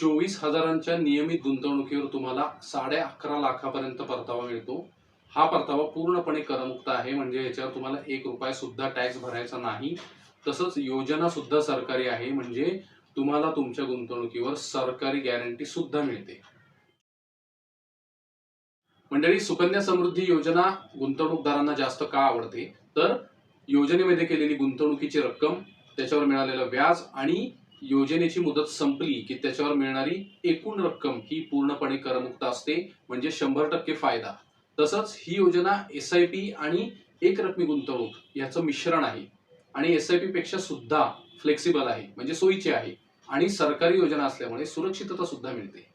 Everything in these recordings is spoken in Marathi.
चोवीस हजारांच्या नियमित गुंतवणुकीवर तुम्हाला साडे अकरा लाखापर्यंत परतावा मिळतो. हा परतावा पूर्णपणे करमुक्त आहे म्हणजे याच्यावर तुम्हाला एक रुपया सुद्धा टॅक्स भरायचा नाही. तसंच योजना सुद्धा सरकारी आहे म्हणजे तुम्हाला तुमच्या गुंतवणुकीवर सरकारी गॅरंटी सुद्धा मिळते. मंडळी सुकन्या समृद्धी योजना गुंतवणूकदारांना जास्त का आवडते? तर योजनेमध्ये केलेली गुंतवणुकीची रक्कम त्याच्यावर मिळालेलं व्याज आणि योजनेची मुदत संपली की त्याच्यावर मिळणारी एकूण रक्कम ही पूर्णपणे करमुक्त असते म्हणजे शंभर टक्के फायदा. तसंच ही योजना एस आय पी आणि एक रकमी गुंतवणूक याचं मिश्रण आहे. आणि एस आय पी पेक्षा सुद्धा फ्लेक्सिबल आहे म्हणजे सोयीची आहे. आणि सरकारी योजना असल्यामुळे सुरक्षितता सुद्धा मिळते.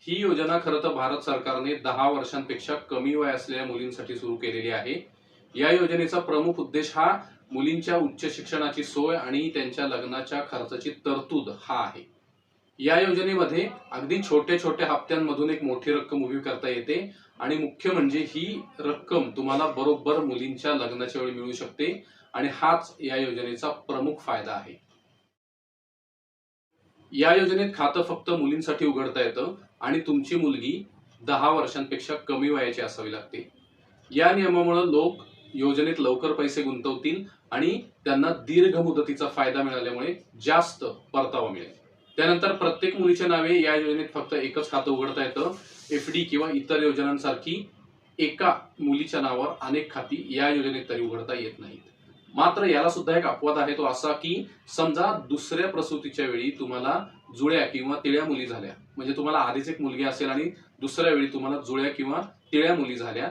ही योजना खरं तर भारत सरकारने दहा वर्षांपेक्षा कमी वय असलेल्या मुलींसाठी सुरू केलेली आहे. या योजनेचा प्रमुख उद्देश हा मुलींच्या उच्च शिक्षणाची सोय आणि त्यांच्या लग्नाच्या खर्चाची तरतूद हा आहे. या योजनेमध्ये अगदी छोट्या छोट्या हप्त्यांमधून एक मोठी रक्कम उभी करता येते आणि मुख्य म्हणजे ही रक्कम तुम्हाला बरोबर मुलींच्या लग्नाच्या वेळी मिळू शकते आणि हाच या योजनेचा प्रमुख फायदा आहे. या योजनेत खातं फक्त मुलींसाठी उघडता येतं आणि तुमची मुलगी दहा वर्षांपेक्षा कमी वयाची असावी लागते. या नियमामुळे लोक योजनेत लवकर पैसे गुंतवतील आणि त्यांना दीर्घ मुदतीचा फायदा मिळाल्यामुळे जास्त परतावा मिळेल. त्यानंतर प्रत्येक मुलीच्या नावे या योजनेत फक्त एकच खातं उघडता येतं. एफ डी किंवा इतर योजनांसारखी एका मुलीच्या नावावर अनेक खाती या योजनेत तरी उघडता येत नाहीत. मात्र याला सुद्धा एक अपवाद आहे तो असा की समजा दुसऱ्या प्रसूतीच्या वेळी तुम्हाला जुळ्या किंवा तिळ्या मुली झाल्या म्हणजे तुम्हाला आधीच एक मुलगी असेल आणि दुसऱ्या वेळी तुम्हाला जुळ्या किंवा तिळ्या मुली झाल्या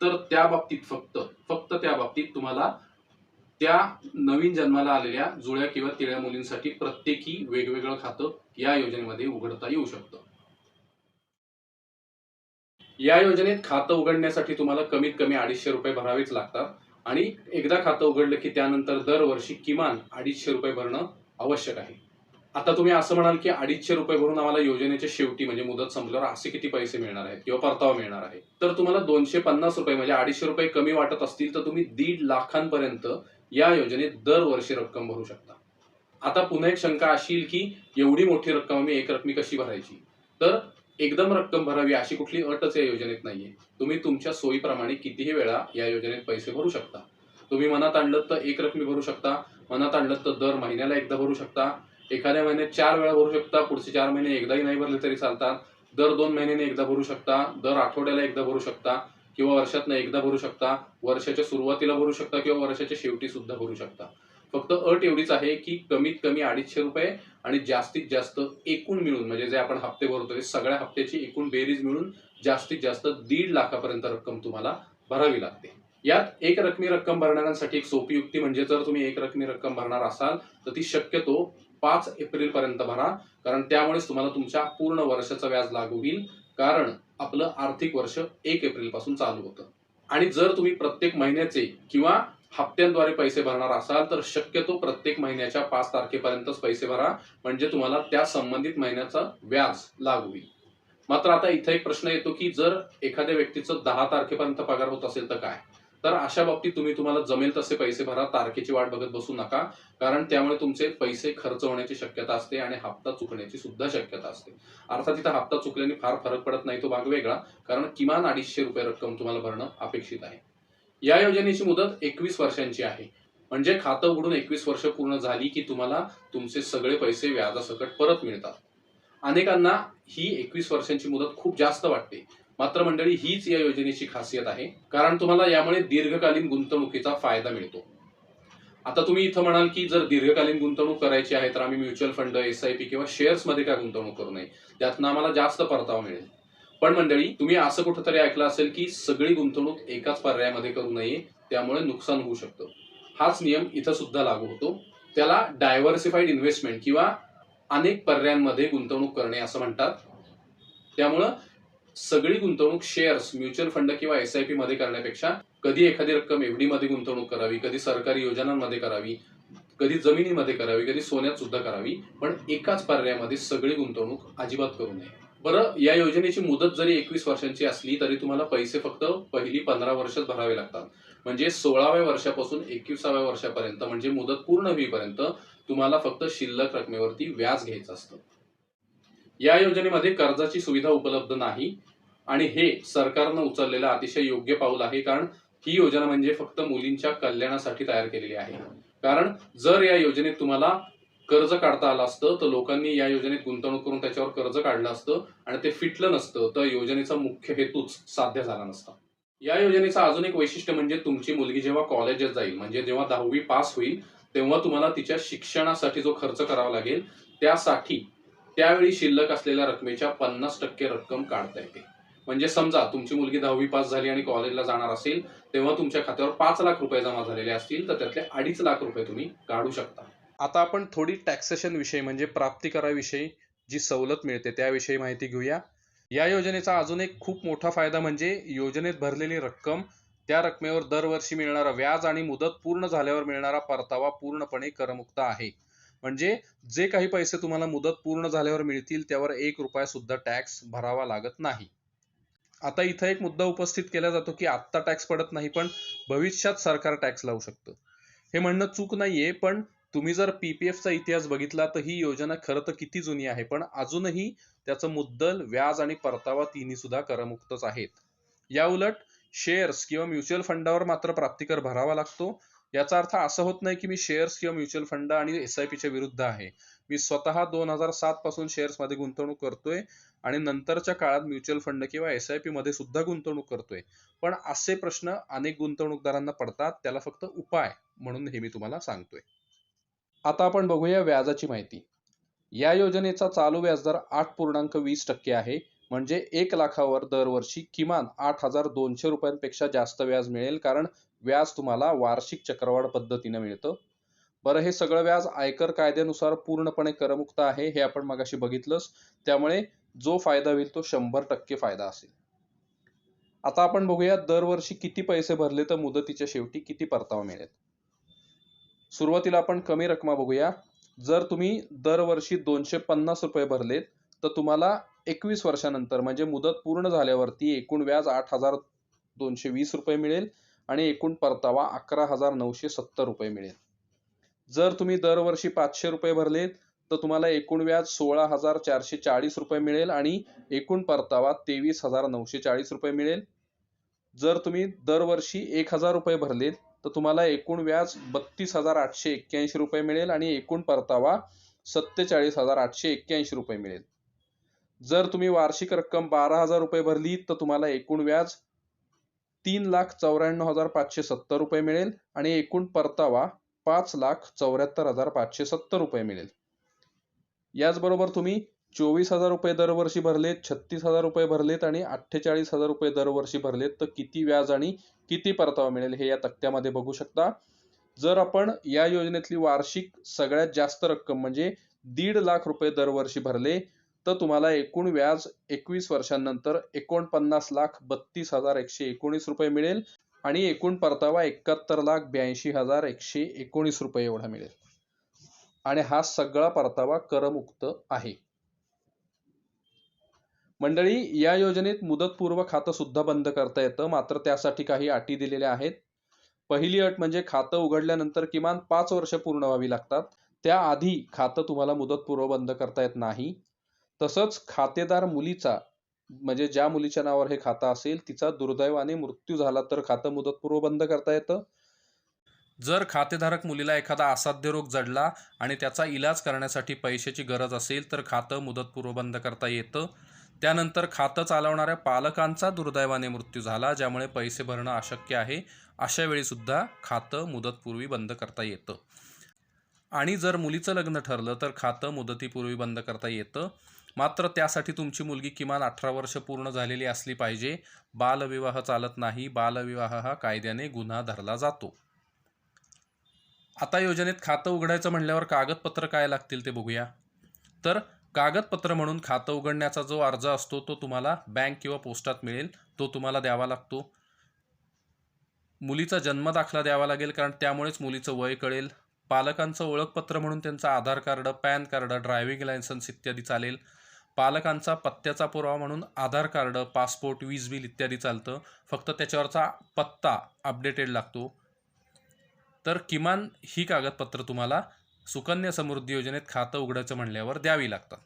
तर त्या बाबतीत फक्त फक्त त्या बाबतीत तुम्हाला त्या नवीन जन्माला आलेल्या जुळ्या किंवा तिळ्या मुलींसाठी प्रत्येकी वेगवेगळं खातं या योजनेमध्ये उघडता येऊ शकतं. या योजनेत खातं उघडण्यासाठी तुम्हाला कमीत कमी अडीचशे रुपये भरावेच लागतात आणि एकदा खातं उघडलं की त्यानंतर दरवर्षी किमान अडीचशे रुपये भरणं आवश्यक आहे. आता तुम्ही असं म्हणाल की अडीचशे रुपये भरून आम्हाला योजनेच्या शेवटी म्हणजे मुदत संपल्यावर असे किती पैसे मिळणार आहेत किंवा परतावा मिळणार आहे? तर तुम्हाला दोनशे पन्नास रुपये म्हणजे अडीचशे रुपये कमी वाटत असतील तर तुम्ही दीड लाखांपर्यंत या योजनेत दरवर्षी रक्कम भरू शकता. आता पुन्हा एक शंका अशी की एवढी मोठी रक्कम आम्ही एक रकमी कशी भरायची? तर एकदम रक्कम भरावी अशी कुठली अटच या योजनेत नाहीये. तुम्ही तुमच्या सोयीप्रमाणे कितीही वेळा या योजनेत पैसे भरू शकता. तुम्ही मनात आणलं तर एक रकमी भरू शकता मनात आणलं तर दर महिन्याला एकदा भरू शकता. एखाद्या महिन्यात चार वेळा भरू शकता पुढचे चार महिने एकदाही नाही भरले तरी चालतात. दर दोन महिन्याने एकदा भरू शकता दर आठवड्याला एकदा भरू शकता. किंवा वर्षातनं एकदा भरू शकता वर्षाच्या सुरुवातीला भरू शकता किंवा वर्षाच्या शेवटी सुद्धा भरू शकता. फक्त अट एवढीच आहे की कमीत कमी अडीचशे रुपये आणि जास्तीत जास्त एकूण मिळून म्हणजे जे आपण हप्ते भरतो ते सगळ्या हप्त्याची एकूण बेरीज मिळून जास्तीत जास्त दीड लाखापर्यंत रक्कम तुम्हाला भरावी लागते. यात एक रकमी रक्कम भरणाऱ्यांसाठी एक सोपी युक्ती म्हणजे जर तुम्ही एक रकमी रक्कम भरणार असाल तर ती शक्यतो पाच एप्रिल पर्यंत भरा कारण त्यामुळेच तुम्हाला तुमच्या पूर्ण वर्षाचं व्याज लागू होईल. कारण आपलं आर्थिक वर्ष एक एप्रिलपासून चालू होतं. आणि जर तुम्ही प्रत्येक महिन्याचे किंवा हप्त्यांद्वारे पैसे भरणार असाल तर शक्यतो प्रत्येक महिन्याच्या पाच तारखेपर्यंतच पैसे भरा. म्हणजे तुम्हाला त्या संबंधित महिन्याचा व्याज लागू होईल. मात्र आता इथं एक प्रश्न येतो की जर एखाद्या व्यक्तीचं दहा तारखेपर्यंत पगार होत असेल तर काय? तर अशा बाबतीत तुम्ही तुम्हाला जमेल तसे पैसे भरा तारखेची वाट बघत बसू नका. कारण त्यामुळे तुमचे पैसे खर्च होण्याची शक्यता असते आणि हप्ता चुकण्याची सुद्धा शक्यता असते. अर्थात तिथं हप्ता चुकल्याने फार फरक पडत नाही तो भाग वेगळा. कारण किमान अडीचशे रुपये रक्कम तुम्हाला भरणं अपेक्षित आहे. या योजनेची मुदत एकवीस वर्षांची आहे. म्हणजे खातं उघडून एकवीस वर्ष पूर्ण झाली की तुम्हाला तुमचे सगळे पैसे व्याजासकट परत मिळतात. अनेकांना ही एकवीस वर्षांची मुदत खूप जास्त वाटते. मात्र मंडळी हीच या योजनेची खासियत आहे. कारण तुम्हाला यामुळे दीर्घकालीन गुंतवणुकीचा फायदा मिळतो. आता तुम्ही इथं म्हणाल की जर दीर्घकालीन गुंतवणूक करायची आहे तर आम्ही mutual fund S I P किंवा शेअर्समध्ये काय गुंतवणूक करू नये? त्यातनं आम्हाला जास्त परतावा मिळेल. पण मंडळी तुम्ही असं कुठंतरी ऐकलं असेल की सगळी गुंतवणूक एकाच पर्यायामध्ये करू नये त्यामुळे नुकसान होऊ शकतं. हाच नियम इथं सुद्धा लागू होतो. त्याला डायव्हर्सिफाईड इन्व्हेस्टमेंट किंवा अनेक पर्यायांमध्ये गुंतवणूक करणे असं म्हणतात. त्यामुळं सगळी गुंतवणूक शेअर्स म्युच्युअल फंड किंवा एस आय पी मध्ये करण्यापेक्षा कधी एखादी रक्कम एफडी मध्ये गुंतवणूक करावी कधी सरकारी योजनांमध्ये करावी कधी जमिनीमध्ये करावी कधी सोन्यात सुद्धा करावी पण एकाच पर्यायामध्ये सगळी गुंतवणूक अजिबात करू नये. बरं या योजनेची मुदत जरी एकवीस वर्षांची असली तरी तुम्हाला पैसे फक्त पहिली पंधरा वर्षच भरावे लागतात. म्हणजे सोळाव्या वर्षापासून एकविसाव्या वर्षापर्यंत म्हणजे मुदत पूर्ण होईपर्यंत तुम्हाला फक्त शिल्लक रकमेवरती व्याज घ्यायचं असतं. या योजनेमध्ये कर्जाची सुविधा उपलब्ध नाही आणि हे सरकारनं उचललेलं अतिशय योग्य पाऊल आहे कारण ही योजना म्हणजे फक्त मुलींच्या कल्याणासाठी तयार केलेली आहे. कारण जर या योजनेत तुम्हाला कर्ज काढता आलं असतं तर लोकांनी या योजनेत गुंतवणूक करून त्याच्यावर कर्ज काढलं असतं आणि ते फिटलं नसतं तर योजनेचा मुख्य हेतूच साध्य झाला नसता. या योजनेचं अजून एक वैशिष्ट्य म्हणजे तुमची मुलगी जेव्हा कॉलेजात जाईल म्हणजे जेव्हा दहावी पास होईल तेव्हा तुम्हाला तिच्या शिक्षणासाठी जो खर्च करावा लागेल त्यासाठी त्यावेळी शिल्लक असलेल्या रकमेच्या पन्नास टक्के रक्कम काढता येते. म्हणजे समजा तुमची मुलगी दहावी पास झाली आणि कॉलेजला जाणार असेल तेव्हा तुमच्या खात्यावर पाच लाख रुपये जमा झालेले असतील तर त्यातले अडीच लाख रुपये तुम्ही काढू शकता. आता आपण थोडी टॅक्सेशन विषयी म्हणजे प्राप्तिकराविषयी जी सवलत मिळते त्याविषयी माहिती घेऊया. या योजनेचा अजून एक खूप मोठा फायदा म्हणजे योजनेत भरलेली रक्कम त्या रकमेवर दरवर्षी मिळणारा व्याज आणि मुदत पूर्ण झाल्यावर मिळणारा परतावा पूर्णपणे करमुक्त आहे. म्हणजे जे काही पैसे तुम्हाला मुदत पूर्ण झाल्यावर मिळतील त्यावर एक रुपया सुद्धा टॅक्स भरावा लागत नाही. आता इथं एक मुद्दा उपस्थित केला जातो की आत्ता टॅक्स पडत नाही पण भविष्यात सरकार टॅक्स लावू शकतं. हे म्हणणं चूक नाहीये पण तुम्ही जर पीपीएफचा इतिहास बघितला तर ही योजना खरं तर किती जुनी आहे पण अजूनही त्याचं मुद्दल व्याज आणि परतावा तिन्ही सुद्धा करमुक्तच आहेत. या उलट शेअर्स किंवा म्युच्युअल फंडावर मात्र प्राप्तिकर भरावा लागतो. याचा अर्थ असं होत नाही की मी शेअर्स किंवा म्युच्युअल फंड आणि एस आय पीच्या विरुद्ध आहे. मी स्वतः दोन हजार सात पासून शेअर्समध्ये गुंतवणूक करतोय आणि नंतरच्या काळात म्युच्युअल फंड किंवा एस आय पी मध्ये सुद्धा गुंतवणूक करतोय. पण असे प्रश्न अनेक गुंतवणूकदारांना पडतात. त्याला फक्त उपाय म्हणून हे मी तुम्हाला सांगतोय. आता आपण बघूया व्याजाची माहिती. या योजनेचा चालू व्याजदर आठ पूर्णांक वीस टक्के आहे. म्हणजे एक लाखावर दरवर्षी किमान आठ हजार दोनशे रुपयांपेक्षा जास्त व्याज मिळेल. कारण व्याज तुम्हाला वार्षिक चक्रवाढ पद्धतीने मिळतं. बरं हे सगळं व्याज आयकर कायद्यानुसार पूर्णपणे करमुक्त आहे हे आपण मगाशी बघितलंच. त्यामुळे जो फायदा होईल तो शंभर टक्के फायदा असेल. आता आपण बघूया दरवर्षी किती पैसे भरले तर मुदतीच्या शेवटी किती परतावा मिळेल. सुरुवातीला आपण कमी रकमा बघूया. जर तुम्ही दरवर्षी दोनशे पन्नास रुपये भरलेत तर तुम्हाला एकवीस वर्षानंतर म्हणजे मुदत पूर्ण झाल्यावरती एकूण व्याज आठ हजार दोनशे वीस रुपये मिळेल. आणि एकूण परतावा अकरा हजार नऊशे सत्तर रुपये मिळेल. जर तुम्ही दरवर्षी पाचशे रुपये भरलेत तर तुम्हाला एकूण व्याज सोळा हजार चारशे चाळीस रुपये मिळेल आणि एकूण परतावा तेवीस हजार नऊशे चाळीस रुपये मिळेल. जर तुम्ही दरवर्षी एक हजार रुपये भरलेत तर तुम्हाला एकूण व्याज बत्तीस हजार आठशे एक्क्याऐंशी रुपये मिळेल आणि एकूण परतावा सत्तेचाळीस हजार आठशे एक्क्याऐंशी रुपये मिळेल. जर तुम्ही वार्षिक रक्कम बारा हजार रुपये भरली तर तुम्हाला एकूण व्याज तीन लाख चौऱ्याण्णव हजार पाचशे सत्तर रुपये मिळेल आणि एकूण परतावा पाच लाख चौऱ्याहत्तर हजार पाचशे सत्तर रुपये मिळेल. याचबरोबर तुम्ही चोवीस हजार रुपये दरवर्षी भरलेत छत्तीस हजार रुपये भरलेत आणि अठ्ठेचाळीस हजार रुपये दरवर्षी भरलेत तर किती व्याज आणि किती परतावा मिळेल हे या तक्त्यामध्ये बघू शकता. जर आपण या योजनेतली वार्षिक सगळ्यात जास्त रक्कम म्हणजे दीड लाख रुपये दरवर्षी भरले तर तुम्हाला एकूण व्याज एकवीस वर्षांनंतर एकोणपन्नास लाख बत्तीस हजार एकशे एकोणीस रुपये मिळेल आणि एकूण परतावा एकाहत्तर लाख ब्याऐंशी हजार एकशे एकोणीस रुपये एवढा मिळेल. आणि हा सगळा परतावा करमुक्त आहे. मंडळी या योजनेत मुदतपूर्व खातं सुद्धा बंद करता येतं. मात्र त्यासाठी काही अटी दिलेल्या आहेत. पहिली अट म्हणजे खातं उघडल्यानंतर किमान पाच वर्ष पूर्ण व्हावी लागतात. त्याआधी खातं तुम्हाला मुदतपूर्व बंद करता येत नाही. तसंच खातेदार मुलीचा म्हणजे ज्या मुलीच्या नावावर हे खातं असेल तिचा दुर्दैवाने मृत्यू झाला तर खातं मुदतपूर्व बंद करता येतं. जर खातेधारक मुलीला एखादा असाध्य रोग जडला आणि त्याचा इलाज करण्यासाठी पैशाची गरज असेल तर खातं मुदतपूर्व बंद करता येतं. त्यानंतर खातं चालवणाऱ्या पालकांचा दुर्दैवाने मृत्यू झाला ज्यामुळे पैसे भरणं अशक्य आहे. अशा वेळी सुद्धा खातं मुदतपूर्वी बंद करता येतं. आणि जर मुलीचं लग्न ठरलं तर खातं मुदतीपूर्वी बंद करता येतं. मात्र त्यासाठी तुमची मुलगी किमान अठरा वर्ष पूर्ण झालेली असली पाहिजे. बालविवाह चालत नाही. बालविवाह हा कायद्याने गुन्हा धरला जातो. आता योजनेत खातं उघडायचं म्हणल्यावर कागदपत्र काय लागतील ते बघूया. तर कागदपत्र म्हणून खातं उघडण्याचा जो अर्ज असतो तो तुम्हाला बँक किंवा पोस्टात मिळेल. तो तुम्हाला द्यावा लागतो. मुलीचा जन्म दाखला द्यावा लागेल कारण त्यामुळेच मुलीचं वय कळेल. पालकांचं ओळखपत्र म्हणून त्यांचं Aadhaar card PAN card driving licence इत्यादी चालेल. पालकांचा पत्त्याचा पुरावा म्हणून आधार कार्ड पासपोर्ट वीज बिल इत्यादी चालतं. फक्त त्याच्यावरचा पत्ता अपडेटेड लागतो. तर किमान ही कागदपत्र तुम्हाला सुकन्या समृद्धी योजनेत खातं उघडायचं म्हणल्यावर द्यावी लागतात.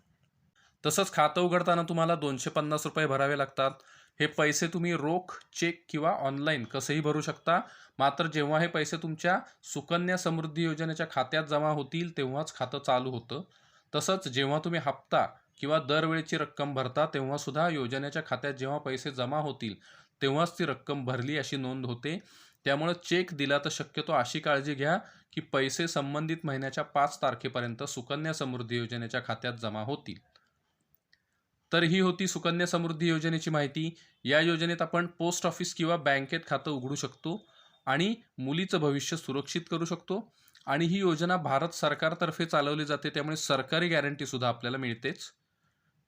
तसंच खातं उघडताना तुम्हाला दोनशे पन्नास रुपये भरावे लागतात. हे पैसे तुम्ही रोख चेक किंवा ऑनलाईन कसंही भरू शकता. मात्र जेव्हा हे पैसे तुमच्या सुकन्या समृद्धी योजनेच्या खात्यात जमा होतील तेव्हाच खातं चालू होतं. तसंच जेव्हा तुम्ही हप्ता किंवा दरवेळेची रक्कम भरता तेव्हा सुद्धा योजनेच्या खात्यात जेव्हा पैसे जमा होतील तेव्हाच ती रक्कम भरली अशी नोंद होते. त्यामुळे चेक दिला तर शक्यतो अशी काळजी घ्या की पैसे संबंधित महिन्याच्या पाच तारखेपर्यंत सुकन्या समृद्धी योजनेच्या खात्यात जमा होतील. तर ही होती सुकन्या समृद्धी योजनेची माहिती. या योजनेत आपण पोस्ट ऑफिस किंवा बँकेत खातं उघडू शकतो आणि मुलीचं भविष्य सुरक्षित करू शकतो आणि ही योजना भारत सरकारतर्फे चालवली जाते त्यामुळे सरकारी गॅरंटीसुद्धा आपल्याला मिळतेच.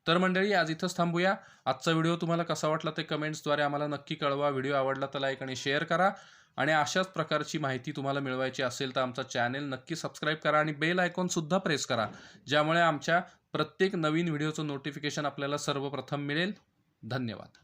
तर मंडळी आज इथंच थांबूया. आजचा व्हिडिओ तुम्हाला कसा वाटला ते कमेंट्सद्वारे आम्हाला नक्की कळवा. व्हिडिओ आवडला तर लाईक आणि शेअर करा. आणि अशाच प्रकारची माहिती तुम्हाला मिळवायची असेल तर आमचा चॅनेल नक्की सबस्क्राईब करा आणि बेल आयकॉनसुद्धा प्रेस करा. ज्यामुळे आमच्या प्रत्येक नवीन व्हिडिओचं नोटिफिकेशन आपल्याला सर्वप्रथम मिळेल. धन्यवाद.